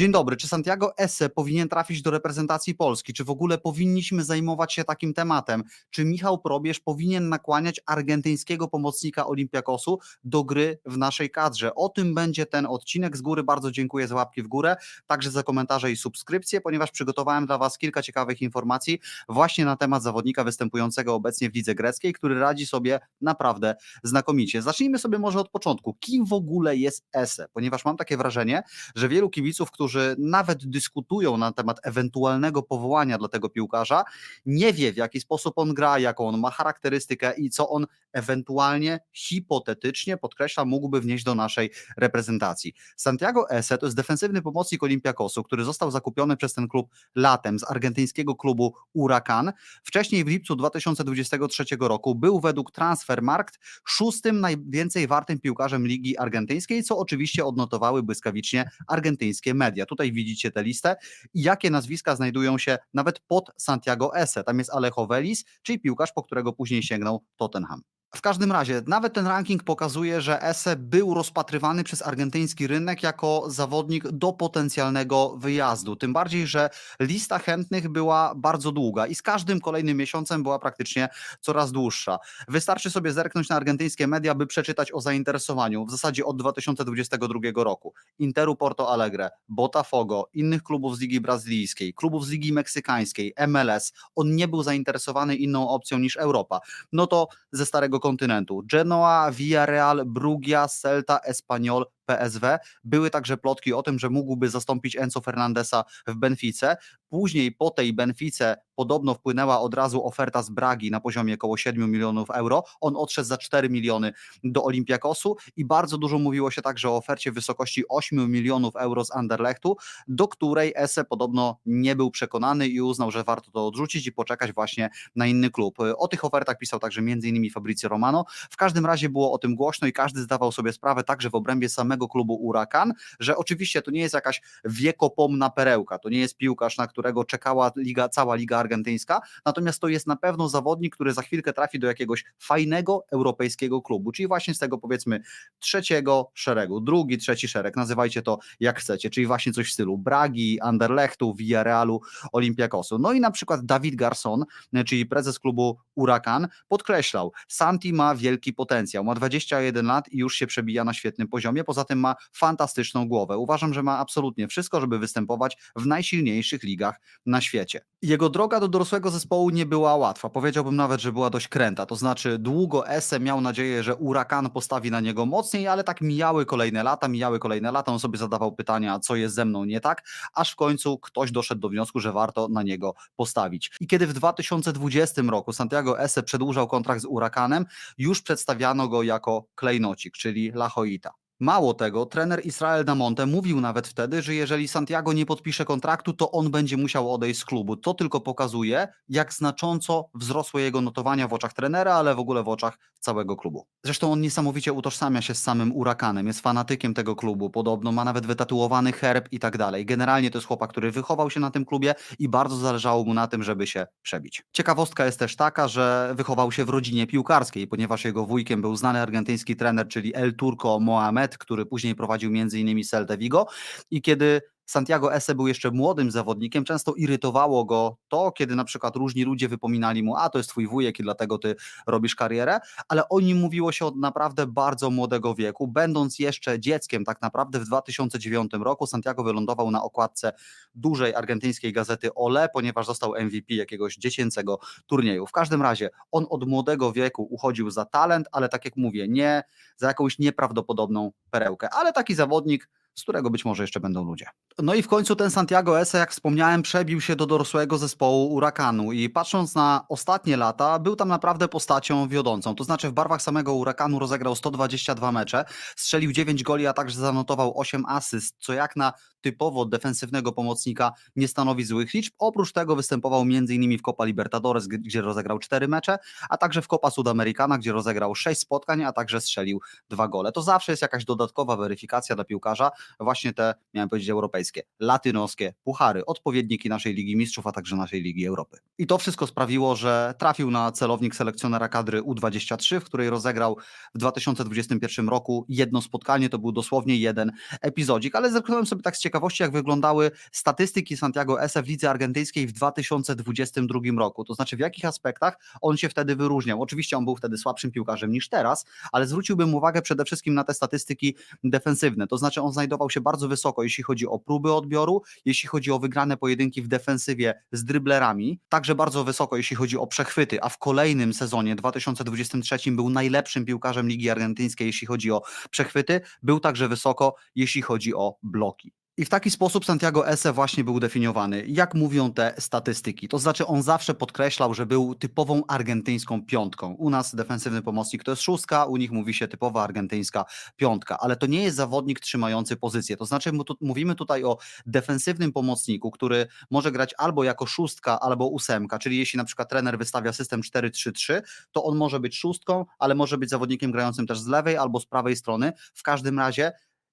Dzień dobry. Czy Santiago Esse powinien trafić do reprezentacji Polski? Czy w ogóle powinniśmy zajmować się takim tematem? Czy Michał Probierz powinien nakłaniać argentyńskiego pomocnika Olympiakosu do gry w naszej kadrze? O tym będzie ten odcinek. Z góry bardzo dziękuję za łapki w górę, także za komentarze i subskrypcje, ponieważ przygotowałem dla Was kilka ciekawych informacji właśnie na temat zawodnika występującego obecnie w lidze greckiej, który radzi sobie naprawdę znakomicie. Zacznijmy sobie może od początku. Kim w ogóle jest Esse? Ponieważ mam takie wrażenie, że wielu kibiców, którzy nawet dyskutują na temat ewentualnego powołania dla tego piłkarza, nie wie w jaki sposób on gra, jaką on ma charakterystykę i co on ewentualnie, hipotetycznie, podkreślam, mógłby wnieść do naszej reprezentacji. Santiago Esse to jest defensywny pomocnik Olympiakosu, który został zakupiony przez ten klub latem z argentyńskiego klubu Huracan. Wcześniej w lipcu 2023 roku był według Transfermarkt szóstym najwięcej wartym piłkarzem Ligi Argentyńskiej, co oczywiście odnotowały błyskawicznie argentyńskie media. Tutaj widzicie tę listę i jakie nazwiska znajdują się nawet pod Santiago Esse. Tam jest Alejo Velis, czyli piłkarz, po którego później sięgnął Tottenham. W każdym razie, nawet ten ranking pokazuje, że Esse był rozpatrywany przez argentyński rynek jako zawodnik do potencjalnego wyjazdu. Tym bardziej, że lista chętnych była bardzo długa i z każdym kolejnym miesiącem była praktycznie coraz dłuższa. Wystarczy sobie zerknąć na argentyńskie media, by przeczytać o zainteresowaniu w zasadzie od 2022 roku. Interu Porto Alegre, Botafogo, innych klubów z Ligi Brazylijskiej, klubów z Ligi Meksykańskiej, MLS. On nie był zainteresowany inną opcją niż Europa. No to ze starego kontynentu. Genoa, Villarreal, Brugia, Celta, Espanyol, PSW. Były także plotki o tym, że mógłby zastąpić Enzo Fernandesa w Benfice. Później po tej Benfice podobno wpłynęła od razu oferta z Bragi na poziomie około 7 milionów euro. On odszedł za 4 miliony do Olympiakosu i bardzo dużo mówiło się także o ofercie w wysokości 8 milionów euro z Anderlechtu, do której Esse podobno nie był przekonany i uznał, że warto to odrzucić i poczekać właśnie na inny klub. O tych ofertach pisał także m.in. Fabrizio Romano. W każdym razie było o tym głośno i każdy zdawał sobie sprawę także w obrębie samego klubu Huracan, że oczywiście to nie jest jakaś wiekopomna perełka, to nie jest piłkarz, na którego czekała liga, cała liga argentyńska, natomiast to jest na pewno zawodnik, który za chwilkę trafi do jakiegoś fajnego europejskiego klubu, czyli właśnie z tego powiedzmy trzeciego szeregu, drugi, trzeci szereg, nazywajcie to jak chcecie, czyli właśnie coś w stylu Bragi, Anderlechtu, Villarealu, Olympiakosu. No i na przykład Dawid Garson, czyli prezes klubu Huracan, podkreślał, Santi ma wielki potencjał, ma 21 lat i już się przebija na świetnym poziomie, poza tym ma fantastyczną głowę. Uważam, że ma absolutnie wszystko, żeby występować w najsilniejszych ligach na świecie. Jego droga do dorosłego zespołu nie była łatwa, powiedziałbym nawet, że była dość kręta, to znaczy długo Esse miał nadzieję, że Huracan postawi na niego mocniej, ale tak mijały kolejne lata, mijały kolejne lata, on sobie zadawał pytania, co jest ze mną nie tak, aż w końcu ktoś doszedł do wniosku, że warto na niego postawić. I kiedy w 2020 roku Santiago Esse przedłużał kontrakt z Huracanem, już przedstawiano go jako klejnocik, czyli La Joita. Mało tego, trener Israel Damonte mówił nawet wtedy, że jeżeli Santiago nie podpisze kontraktu, to on będzie musiał odejść z klubu. To tylko pokazuje, jak znacząco wzrosły jego notowania w oczach trenera, ale w ogóle w oczach całego klubu. Zresztą on niesamowicie utożsamia się z samym Urakanem, jest fanatykiem tego klubu, podobno ma nawet wytatuowany herb i tak dalej. Generalnie to jest chłopak, który wychował się na tym klubie i bardzo zależało mu na tym, żeby się przebić. Ciekawostka jest też taka, że wychował się w rodzinie piłkarskiej, ponieważ jego wujkiem był znany argentyński trener, czyli El Turco Mohamed, który później prowadził m.in. Celta Vigo i kiedy Santiago Esse był jeszcze młodym zawodnikiem, często irytowało go to, kiedy na przykład różni ludzie wypominali mu, a to jest twój wujek i dlatego ty robisz karierę, ale o nim mówiło się od naprawdę bardzo młodego wieku. Będąc jeszcze dzieckiem tak naprawdę w 2009 roku Santiago wylądował na okładce dużej argentyńskiej gazety Ole, ponieważ został MVP jakiegoś dziecięcego turnieju. W każdym razie on od młodego wieku uchodził za talent, ale tak jak mówię, nie za jakąś nieprawdopodobną perełkę, ale taki zawodnik z którego być może jeszcze będą ludzie. No i w końcu ten Santiago Esse, jak wspomniałem, przebił się do dorosłego zespołu Huracanu i patrząc na ostatnie lata, był tam naprawdę postacią wiodącą. To znaczy w barwach samego Huracanu rozegrał 122 mecze, strzelił 9 goli, a także zanotował 8 asyst, co jak na typowo defensywnego pomocnika nie stanowi złych liczb. Oprócz tego występował m.in. w Copa Libertadores, gdzie rozegrał 4 mecze, a także w Copa Sudamericana, gdzie rozegrał 6 spotkań, a także strzelił 2 gole. To zawsze jest jakaś dodatkowa weryfikacja dla piłkarza, właśnie te, miałem powiedzieć, europejskie, latynoskie puchary, odpowiedniki naszej Ligi Mistrzów, a także naszej Ligi Europy. I to wszystko sprawiło, że trafił na celownik selekcjonera kadry U23, w której rozegrał w 2021 roku jedno spotkanie, to był dosłownie jeden epizodzik, ale zerknąłem sobie tak z ciekawości, jak wyglądały statystyki Santiago Ese w lidze argentyńskiej w 2022 roku, to znaczy w jakich aspektach on się wtedy wyróżniał. Oczywiście on był wtedy słabszym piłkarzem niż teraz, ale zwróciłbym uwagę przede wszystkim na te statystyki defensywne, to znaczy on znajdował się bardzo wysoko, jeśli chodzi o próby odbioru, jeśli chodzi o wygrane pojedynki w defensywie z dryblerami, także bardzo wysoko, jeśli chodzi o przechwyty, a w kolejnym sezonie 2023 był najlepszym piłkarzem Ligi Argentyńskiej, jeśli chodzi o przechwyty, był także wysoko, jeśli chodzi o bloki. I w taki sposób Santiago Ese właśnie był definiowany. Jak mówią te statystyki? To znaczy, on zawsze podkreślał, że był typową argentyńską piątką. U nas defensywny pomocnik to jest szóstka, u nich mówi się typowa argentyńska piątka, ale to nie jest zawodnik trzymający pozycję. To znaczy, mówimy tutaj o defensywnym pomocniku, który może grać albo jako szóstka, albo ósemka, czyli jeśli na przykład trener wystawia system 4-3-3, to on może być szóstką, ale może być zawodnikiem grającym też z lewej albo z prawej strony. W każdym razie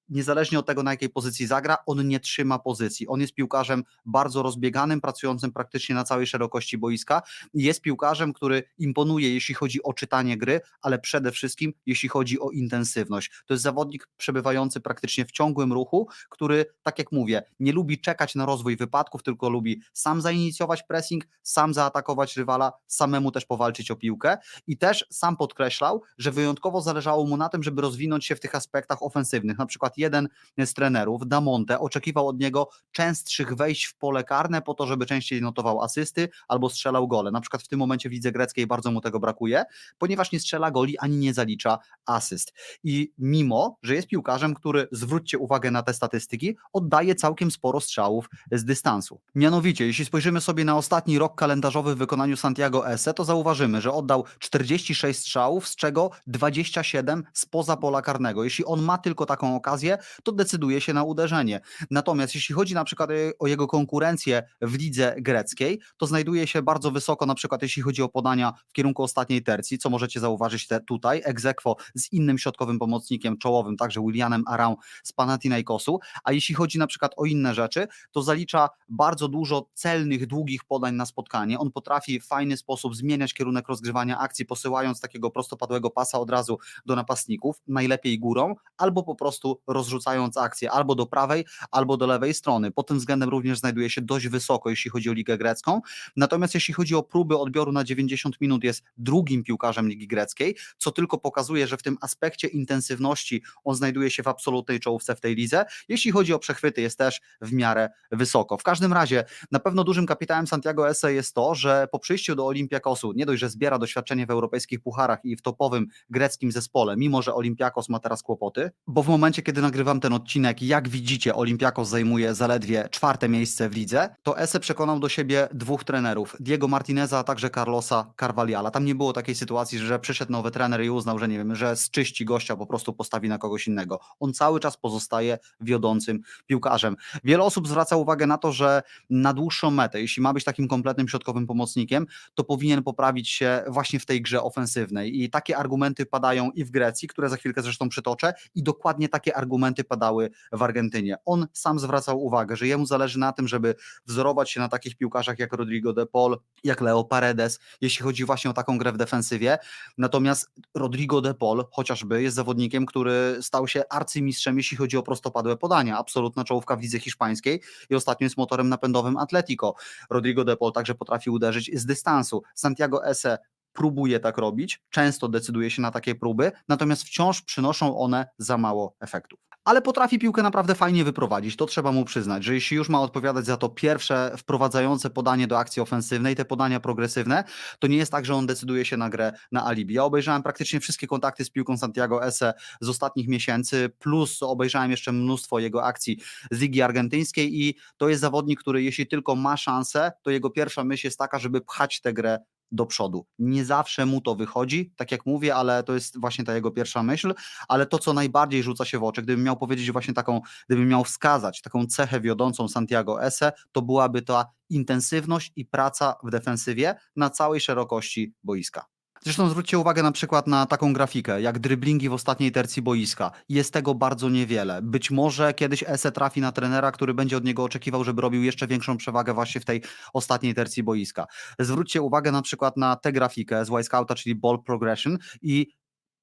niezależnie od tego, na jakiej pozycji zagra, on nie trzyma pozycji. On jest piłkarzem bardzo rozbieganym, pracującym praktycznie na całej szerokości boiska. Jest piłkarzem, który imponuje, jeśli chodzi o czytanie gry, ale przede wszystkim, jeśli chodzi o intensywność. To jest zawodnik przebywający praktycznie w ciągłym ruchu, który, tak jak mówię, nie lubi czekać na rozwój wypadków, tylko lubi sam zainicjować pressing, sam zaatakować rywala, samemu też powalczyć o piłkę i też sam podkreślał, że wyjątkowo zależało mu na tym, żeby rozwinąć się w tych aspektach ofensywnych. Na przykład jeden z trenerów, Damonte, oczekiwał od niego częstszych wejść w pole karne po to, żeby częściej notował asysty albo strzelał gole. Na przykład w tym momencie w lidze greckiej bardzo mu tego brakuje, ponieważ nie strzela goli ani nie zalicza asyst. I mimo, że jest piłkarzem, który, zwróćcie uwagę na te statystyki, oddaje całkiem sporo strzałów z dystansu. Mianowicie, jeśli spojrzymy sobie na ostatni rok kalendarzowy w wykonaniu Santiago Esse, to zauważymy, że oddał 46 strzałów, z czego 27 spoza pola karnego. Jeśli on ma tylko taką okazję, to decyduje się na uderzenie. Natomiast jeśli chodzi na przykład o jego konkurencję w lidze greckiej, to znajduje się bardzo wysoko, na przykład jeśli chodzi o podania w kierunku ostatniej tercji, co możecie zauważyć te tutaj, egzekwo z innym środkowym pomocnikiem czołowym, także Willianem Arão z Panathinaikosu, a jeśli chodzi na przykład o inne rzeczy, to zalicza bardzo dużo celnych, długich podań na spotkanie. On potrafi w fajny sposób zmieniać kierunek rozgrywania akcji, posyłając takiego prostopadłego pasa od razu do napastników, najlepiej górą, albo po prostu rozrzucając akcję albo do prawej, albo do lewej strony. Pod tym względem również znajduje się dość wysoko, jeśli chodzi o ligę grecką. Natomiast jeśli chodzi o próby odbioru na 90 minut, jest drugim piłkarzem ligi greckiej, co tylko pokazuje, że w tym aspekcie intensywności on znajduje się w absolutnej czołówce w tej lidze. Jeśli chodzi o przechwyty, jest też w miarę wysoko. W każdym razie, na pewno dużym kapitałem Santiago Esse jest to, że po przyjściu do Olympiakosu nie dość, że zbiera doświadczenie w europejskich pucharach i w topowym greckim zespole, mimo że Olympiakos ma teraz kłopoty, bo w momencie, kiedy nagrywam ten odcinek, jak widzicie, Olympiakos zajmuje zaledwie czwarte miejsce w lidze, to Ese przekonał do siebie dwóch trenerów, Diego Martineza, a także Carlosa Carvaliala. Tam nie było takiej sytuacji, że przyszedł nowy trener i uznał, że nie wiem, że z czyści gościa po prostu postawi na kogoś innego. On cały czas pozostaje wiodącym piłkarzem. Wiele osób zwraca uwagę na to, że na dłuższą metę, jeśli ma być takim kompletnym środkowym pomocnikiem, to powinien poprawić się właśnie w tej grze ofensywnej. I takie argumenty padają i w Grecji, które za chwilkę zresztą przytoczę, i dokładnie takie argumenty padały w Argentynie. On sam zwracał uwagę, że jemu zależy na tym, żeby wzorować się na takich piłkarzach jak Rodrigo de Paul, jak Leo Paredes, jeśli chodzi właśnie o taką grę w defensywie. Natomiast Rodrigo de Paul chociażby jest zawodnikiem, który stał się arcymistrzem, jeśli chodzi o prostopadłe podania. Absolutna czołówka w lidze hiszpańskiej i ostatnio jest motorem napędowym Atletico. Rodrigo de Paul także potrafi uderzyć z dystansu. Santiago Esse próbuje tak robić, często decyduje się na takie próby, natomiast wciąż przynoszą one za mało efektów. Ale potrafi piłkę naprawdę fajnie wyprowadzić, to trzeba mu przyznać, że jeśli już ma odpowiadać za to pierwsze wprowadzające podanie do akcji ofensywnej, te podania progresywne, to nie jest tak, że on decyduje się na grę na alibi. Ja obejrzałem praktycznie wszystkie kontakty z piłką Santiago Esse z ostatnich miesięcy, plus obejrzałem jeszcze mnóstwo jego akcji z Ligi Argentyńskiej i to jest zawodnik, który jeśli tylko ma szansę, to jego pierwsza myśl jest taka, żeby pchać tę grę do przodu. Nie zawsze mu to wychodzi, tak jak mówię, ale to jest właśnie ta jego pierwsza myśl, ale to, co najbardziej rzuca się w oczy, gdybym miał powiedzieć właśnie taką, gdybym miał wskazać taką cechę wiodącą Santiago Esse, to byłaby ta intensywność i praca w defensywie na całej szerokości boiska. Zresztą zwróćcie uwagę na przykład na taką grafikę, jak driblingi w ostatniej tercji boiska. Jest tego bardzo niewiele. Być może kiedyś Ese trafi na trenera, który będzie od niego oczekiwał, żeby robił jeszcze większą przewagę właśnie w tej ostatniej tercji boiska. Zwróćcie uwagę na przykład na tę grafikę z Y-Scouta, czyli ball progression i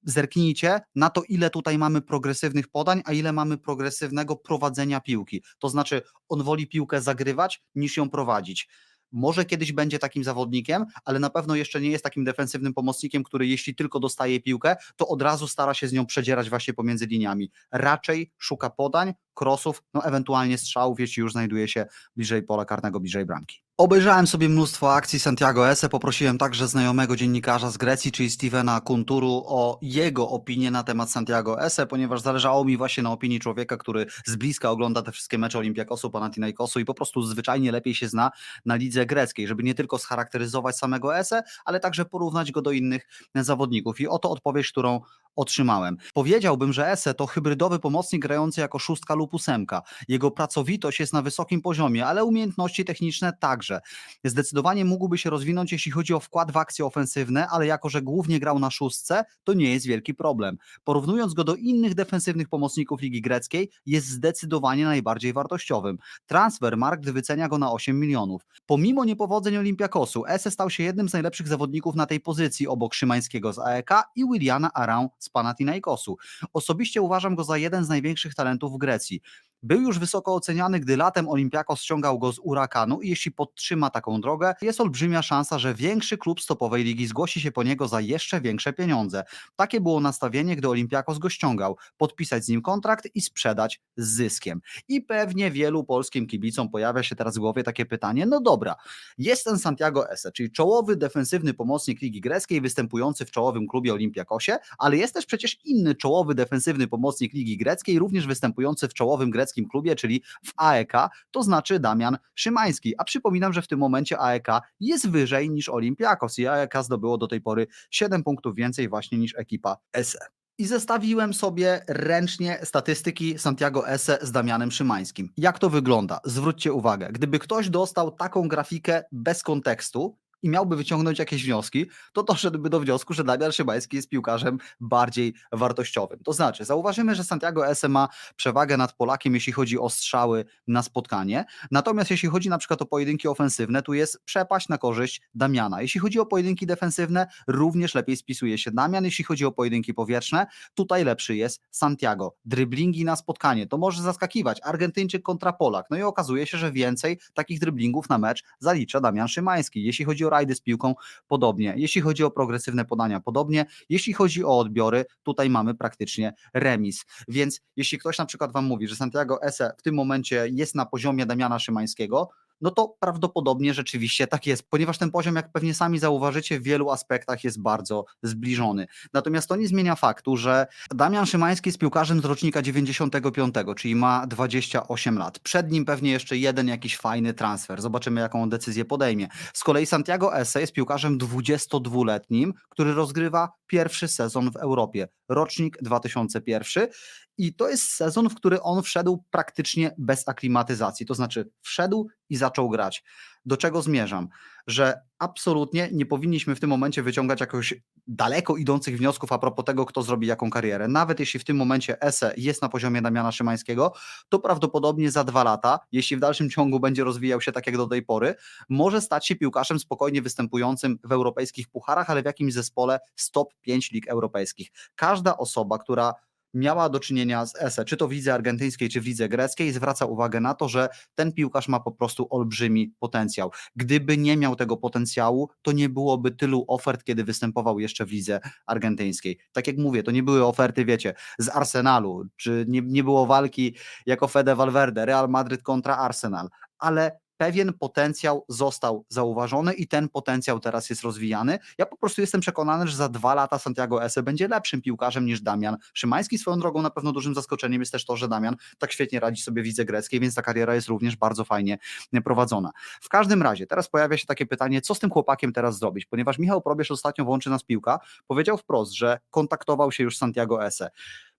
zerknijcie na to, ile tutaj mamy progresywnych podań, a ile mamy progresywnego prowadzenia piłki. To znaczy, on woli piłkę zagrywać niż ją prowadzić. Może kiedyś będzie takim zawodnikiem, ale na pewno jeszcze nie jest takim defensywnym pomocnikiem, który jeśli tylko dostaje piłkę, to od razu stara się z nią przedzierać właśnie pomiędzy liniami. Raczej szuka podań, krosów, no ewentualnie strzałów, jeśli już znajduje się bliżej pola karnego, bliżej bramki. Obejrzałem sobie mnóstwo akcji Santiago Ese, poprosiłem także znajomego dziennikarza z Grecji, czyli Stevena Kunturu, o jego opinię na temat Santiago Ese, ponieważ zależało mi właśnie na opinii człowieka, który z bliska ogląda te wszystkie mecze Olimpiakosu, Panathinaikosu i po prostu zwyczajnie lepiej się zna na lidze greckiej, żeby nie tylko scharakteryzować samego Ese, ale także porównać go do innych zawodników. I oto odpowiedź, którą otrzymałem. Powiedziałbym, że Ese to hybrydowy pomocnik grający jako szóstka lub ósemka. Jego pracowitość jest na wysokim poziomie, ale umiejętności techniczne także. Zdecydowanie mógłby się rozwinąć, jeśli chodzi o wkład w akcje ofensywne, ale jako, że głównie grał na szóstce, to nie jest wielki problem. Porównując go do innych defensywnych pomocników Ligi Greckiej, jest zdecydowanie najbardziej wartościowym. Transfer Markt wycenia go na 8 milionów. Pomimo niepowodzeń Olimpiakosu, Ese stał się jednym z najlepszych zawodników na tej pozycji obok Szymańskiego z AEK i Williana Arão z Panathinaikosu. Osobiście uważam go za jeden z największych talentów w Grecji. qui Był już wysoko oceniany, gdy latem Olimpiakos ściągał go z Urakanu i jeśli podtrzyma taką drogę, jest olbrzymia szansa, że większy klub stopowej ligi zgłosi się po niego za jeszcze większe pieniądze. Takie było nastawienie, gdy Olimpiakos go ściągał. Podpisać z nim kontrakt i sprzedać z zyskiem. I pewnie wielu polskim kibicom pojawia się teraz w głowie takie pytanie, no dobra, jest ten Santiago Ese, czyli czołowy defensywny pomocnik Ligi Greckiej występujący w czołowym klubie Olimpiakosie, ale jest też przecież inny czołowy defensywny pomocnik Ligi Greckiej, również występujący w czołowym greckim klubie, czyli w AEK, to znaczy Damian Szymański. A przypominam, że w tym momencie AEK jest wyżej niż Olimpiakos i AEK zdobyło do tej pory 7 punktów więcej właśnie niż ekipa SE. I zestawiłem sobie ręcznie statystyki Santiago Ese z Damianem Szymańskim. Jak to wygląda? Zwróćcie uwagę, gdyby ktoś dostał taką grafikę bez kontekstu, i miałby wyciągnąć jakieś wnioski, to doszedłby do wniosku, że Damian Szymański jest piłkarzem bardziej wartościowym. To znaczy, zauważymy, że Santiago Ese ma przewagę nad Polakiem, jeśli chodzi o strzały na spotkanie, natomiast jeśli chodzi na przykład o pojedynki ofensywne, tu jest przepaść na korzyść Damiana. Jeśli chodzi o pojedynki defensywne, również lepiej spisuje się Damian. Jeśli chodzi o pojedynki powietrzne, tutaj lepszy jest Santiago. Dryblingi na spotkanie, to może zaskakiwać. Argentyńczyk kontra Polak. No i okazuje się, że więcej takich dryblingów na mecz zalicza Damian Szymański. Jeśli chodzi o rajdy z piłką, podobnie. Jeśli chodzi o progresywne podania, podobnie. Jeśli chodzi o odbiory, tutaj mamy praktycznie remis. Więc jeśli ktoś na przykład Wam mówi, że Santiago Ese w tym momencie jest na poziomie Damiana Szymańskiego, no to prawdopodobnie rzeczywiście tak jest, ponieważ ten poziom, jak pewnie sami zauważycie, w wielu aspektach jest bardzo zbliżony. Natomiast to nie zmienia faktu, że Damian Szymański jest piłkarzem z rocznika 95, czyli ma 28 lat. Przed nim pewnie jeszcze jeden jakiś fajny transfer. Zobaczymy, jaką decyzję podejmie. Z kolei Santiago Esse jest piłkarzem 22-letnim, który rozgrywa pierwszy sezon w Europie. Rocznik 2001 i to jest sezon, w który on wszedł praktycznie bez aklimatyzacji. To znaczy, wszedł i zaczął grać. Do czego zmierzam? Że absolutnie nie powinniśmy w tym momencie wyciągać jakoś daleko idących wniosków a propos tego, kto zrobi jaką karierę. Nawet jeśli w tym momencie Ese jest na poziomie Damiana Szymańskiego, to prawdopodobnie za dwa lata, jeśli w dalszym ciągu będzie rozwijał się tak jak do tej pory, może stać się piłkarzem spokojnie występującym w europejskich pucharach, ale w jakimś zespole stop 5 lig europejskich. Każda osoba, która miała do czynienia z ESE, czy to w lidze argentyńskiej, czy w lidze greckiej, zwraca uwagę na to, że ten piłkarz ma po prostu olbrzymi potencjał. Gdyby nie miał tego potencjału, to nie byłoby tylu ofert, kiedy występował jeszcze w lidze argentyńskiej. Tak jak mówię, to nie były oferty, wiecie, z Arsenalu, czy nie, nie było walki jako Fede Valverde, Real Madryt kontra Arsenal, ale pewien potencjał został zauważony i ten potencjał teraz jest rozwijany. Ja po prostu jestem przekonany, że za dwa lata Santiago Ese będzie lepszym piłkarzem niż Damian Szymański. Swoją drogą na pewno dużym zaskoczeniem jest też to, że Damian tak świetnie radzi sobie w lidze greckiej, więc ta kariera jest również bardzo fajnie prowadzona. W każdym razie, teraz pojawia się takie pytanie, co z tym chłopakiem teraz zrobić? Ponieważ Michał Probierz ostatnio włączy nas piłka, powiedział wprost, że kontaktował się już Santiago Ese.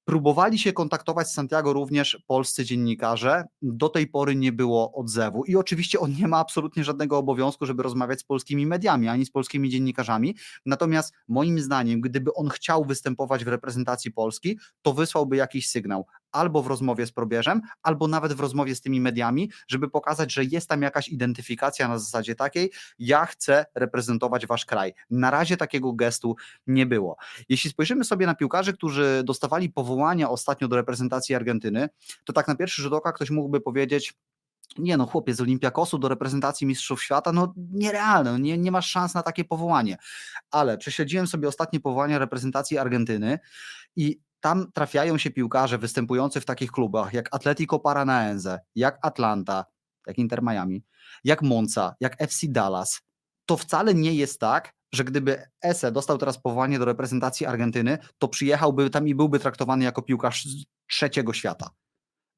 Próbowali się kontaktować z Santiago również polscy dziennikarze. Do tej pory nie było odzewu. I oczywiście on nie ma absolutnie żadnego obowiązku, żeby rozmawiać z polskimi mediami ani z polskimi dziennikarzami. Natomiast moim zdaniem, gdyby on chciał występować w reprezentacji Polski, to wysłałby jakiś sygnał albo w rozmowie z probierzem, albo nawet w rozmowie z tymi mediami, żeby pokazać, że jest tam jakaś identyfikacja na zasadzie takiej, ja chcę reprezentować wasz kraj. Na razie takiego gestu nie było. Jeśli spojrzymy sobie na piłkarzy, którzy dostawali powołania ostatnio do reprezentacji Argentyny, to tak na pierwszy rzut oka ktoś mógłby powiedzieć, nie no, chłopiec z Olimpiakosu do reprezentacji Mistrzów Świata, no nierealne, no nie, nie masz szans na takie powołanie. Ale prześledziłem sobie ostatnie powołania reprezentacji Argentyny i tam trafiają się piłkarze występujący w takich klubach jak Atletico Paranaense, jak Atlanta, jak Inter Miami, jak Monza, jak FC Dallas. To wcale nie jest tak, że gdyby Ese dostał teraz powołanie do reprezentacji Argentyny, to przyjechałby tam i byłby traktowany jako piłkarz z trzeciego świata.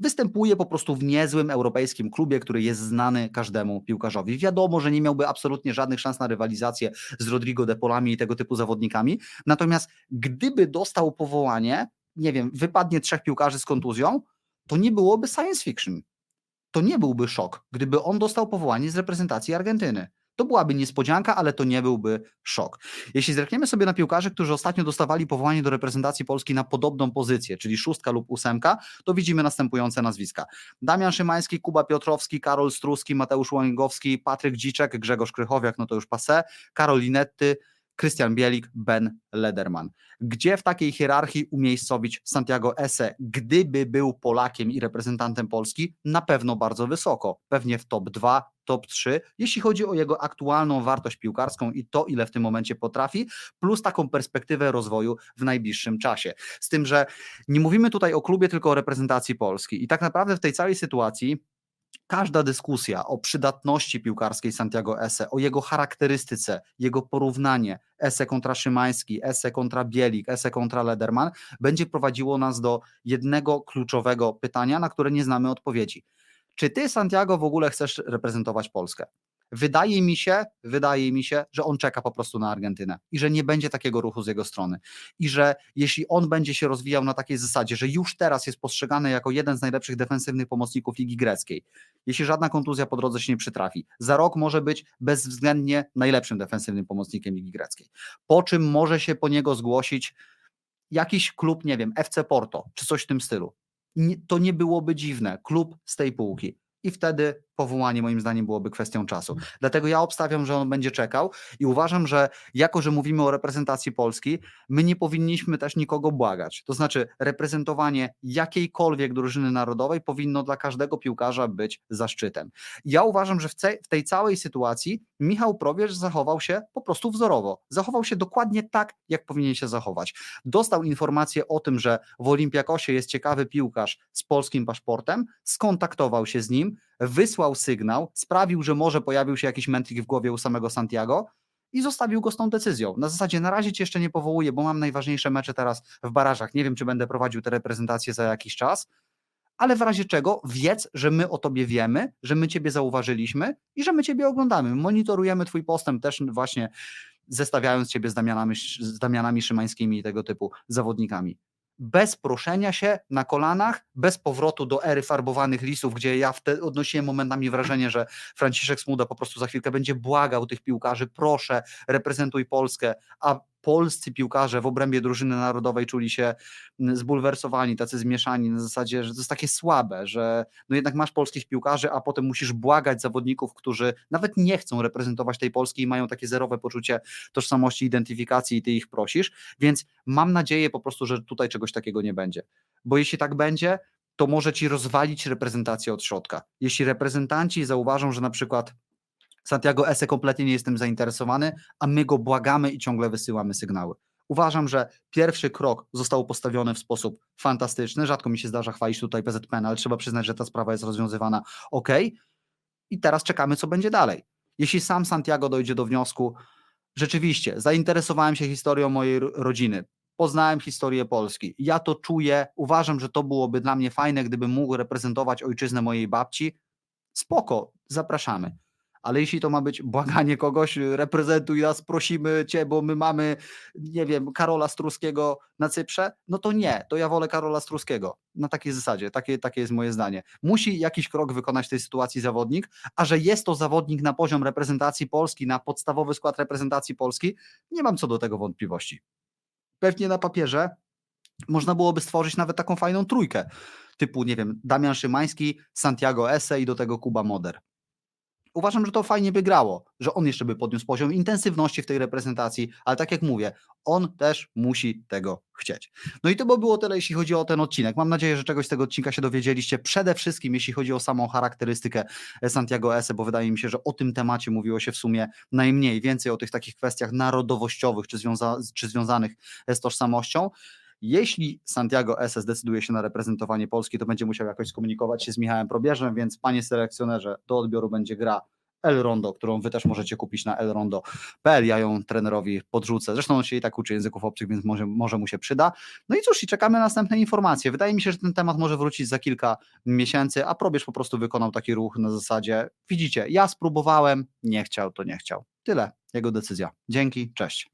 Występuje po prostu w niezłym europejskim klubie, który jest znany każdemu piłkarzowi. Wiadomo, że nie miałby absolutnie żadnych szans na rywalizację z Rodrigo de Polami i tego typu zawodnikami. Natomiast gdyby dostał powołanie, nie wiem, wypadnie trzech piłkarzy z kontuzją, to nie byłoby science fiction. To nie byłby szok, gdyby on dostał powołanie z reprezentacji Argentyny. To byłaby niespodzianka, ale to nie byłby szok. Jeśli zerkniemy sobie na piłkarzy, którzy ostatnio dostawali powołanie do reprezentacji Polski na podobną pozycję, czyli szóstka lub ósemka, to widzimy następujące nazwiska. Damian Szymański, Kuba Piotrowski, Karol Struski, Mateusz Łęgowski, Patryk Dziczek, Grzegorz Krychowiak, no to już passé, Karol Linetty, Krystian Bielik, Ben Lederman. Gdzie w takiej hierarchii umiejscowić Santiago Ese, gdyby był Polakiem i reprezentantem Polski? Na pewno bardzo wysoko, pewnie w top 2, top 3, jeśli chodzi o jego aktualną wartość piłkarską i to, ile w tym momencie potrafi, plus taką perspektywę rozwoju w najbliższym czasie. Z tym, że nie mówimy tutaj o klubie, tylko o reprezentacji Polski. I tak naprawdę w tej całej sytuacji każda dyskusja o przydatności piłkarskiej Santiago Ese, o jego charakterystyce, jego porównanie Ese kontra Szymański, Ese kontra Bielik, Ese kontra Lederman, będzie prowadziło nas do jednego kluczowego pytania, na które nie znamy odpowiedzi. Czy ty, Santiago, w ogóle chcesz reprezentować Polskę? Wydaje mi się, wydaje mi się, że on czeka po prostu na Argentynę i że nie będzie takiego ruchu z jego strony. I że jeśli on będzie się rozwijał na takiej zasadzie, że już teraz jest postrzegany jako jeden z najlepszych defensywnych pomocników Ligi Greckiej, jeśli żadna kontuzja po drodze się nie przytrafi, za rok może być bezwzględnie najlepszym defensywnym pomocnikiem Ligi Greckiej. Po czym może się po niego zgłosić jakiś klub, nie wiem, FC Porto czy coś w tym stylu. To nie byłoby dziwne. Klub z tej półki. I wtedy powołanie moim zdaniem byłoby kwestią czasu. Dlatego ja obstawiam, że on będzie czekał i uważam, że jako, że mówimy o reprezentacji Polski, my nie powinniśmy też nikogo błagać. To znaczy reprezentowanie jakiejkolwiek drużyny narodowej powinno dla każdego piłkarza być zaszczytem. Ja uważam, że w tej całej sytuacji Michał Probierz zachował się po prostu wzorowo. Zachował się dokładnie tak, jak powinien się zachować. Dostał informację o tym, że w Olimpiakosie jest ciekawy piłkarz z polskim paszportem, skontaktował się z nim, wysłał sygnał, sprawił, że może pojawił się jakiś mętlik w głowie u samego Santiago i zostawił go z tą decyzją. Na zasadzie na razie cię jeszcze nie powołuję, bo mam najważniejsze mecze teraz w barażach. Nie wiem, czy będę prowadził te reprezentacje za jakiś czas, ale w razie czego wiedz, że my o tobie wiemy, że my ciebie zauważyliśmy i że my ciebie oglądamy. Monitorujemy twój postęp też właśnie zestawiając ciebie z Damianami, z Damianami Szymańskimi i tego typu zawodnikami bez proszenia się na kolanach, bez powrotu do ery farbowanych listów, gdzie ja wtedy odnosiłem momentami wrażenie, że Franciszek Smuda po prostu za chwilkę będzie błagał tych piłkarzy, proszę, reprezentuj Polskę, a polscy piłkarze w obrębie drużyny narodowej czuli się mm, zbulwersowani, tacy zmieszani na zasadzie, że to jest takie słabe, że no jednak masz polskich piłkarzy, a potem musisz błagać zawodników, którzy nawet nie chcą reprezentować tej Polski i mają takie zerowe poczucie tożsamości, identyfikacji i ty ich prosisz, więc mam nadzieję po prostu, że tutaj czegoś takiego nie będzie. Bo jeśli tak będzie, to może ci rozwalić reprezentację od środka. Jeśli reprezentanci zauważą, że na przykład Santiago Ese kompletnie nie jest tym zainteresowany, a my go błagamy i ciągle wysyłamy sygnały. Uważam, że pierwszy krok został postawiony w sposób fantastyczny. Rzadko mi się zdarza chwalić tutaj PZPN, ale trzeba przyznać, że ta sprawa jest rozwiązywana ok. I teraz czekamy, co będzie dalej. Jeśli sam Santiago dojdzie do wniosku, rzeczywiście zainteresowałem się historią mojej ro- rodziny, poznałem historię Polski, ja to czuję, uważam, że to byłoby dla mnie fajne, gdybym mógł reprezentować ojczyznę mojej babci, spoko, zapraszamy. Ale jeśli to ma być błaganie kogoś, reprezentuj nas, prosimy cię, bo my mamy, nie wiem, Karola Struskiego na Cyprze, no to nie, to ja wolę Karola Struskiego. Na takiej zasadzie, takie, takie jest moje zdanie. Musi jakiś krok wykonać w tej sytuacji zawodnik, a że jest to zawodnik na poziom reprezentacji Polski, na podstawowy skład reprezentacji Polski, nie mam co do tego wątpliwości. Pewnie na papierze można byłoby stworzyć nawet taką fajną trójkę, typu, nie wiem, Damian Szymański, Santiago Esse i do tego Kuba Moder. Uważam, że to fajnie by grało, że on jeszcze by podniósł poziom intensywności w tej reprezentacji, ale tak jak mówię, on też musi tego chcieć. No i to by było tyle, jeśli chodzi o ten odcinek. Mam nadzieję, że czegoś z tego odcinka się dowiedzieliście. Przede wszystkim, jeśli chodzi o samą charakterystykę Santiago Esse, bo wydaje mi się, że o tym temacie mówiło się w sumie najmniej, więcej o tych takich kwestiach narodowościowych czy, związa- czy związanych z tożsamością. Jeśli Santiago Esse zdecyduje się na reprezentowanie Polski, to będzie musiał jakoś skomunikować się z Michałem Probierzem, więc panie selekcjonerze, do odbioru będzie gra El Rondo, którą wy też możecie kupić na elrondo.pl. Ja ją trenerowi podrzucę. Zresztą on się i tak uczy języków obcych, więc może, może mu się przyda. No i cóż, i czekamy na następne informacje. Wydaje mi się, że ten temat może wrócić za kilka miesięcy, a Probierz po prostu wykonał taki ruch na zasadzie, widzicie, ja spróbowałem, nie chciał, to nie chciał. Tyle, jego decyzja. Dzięki, cześć.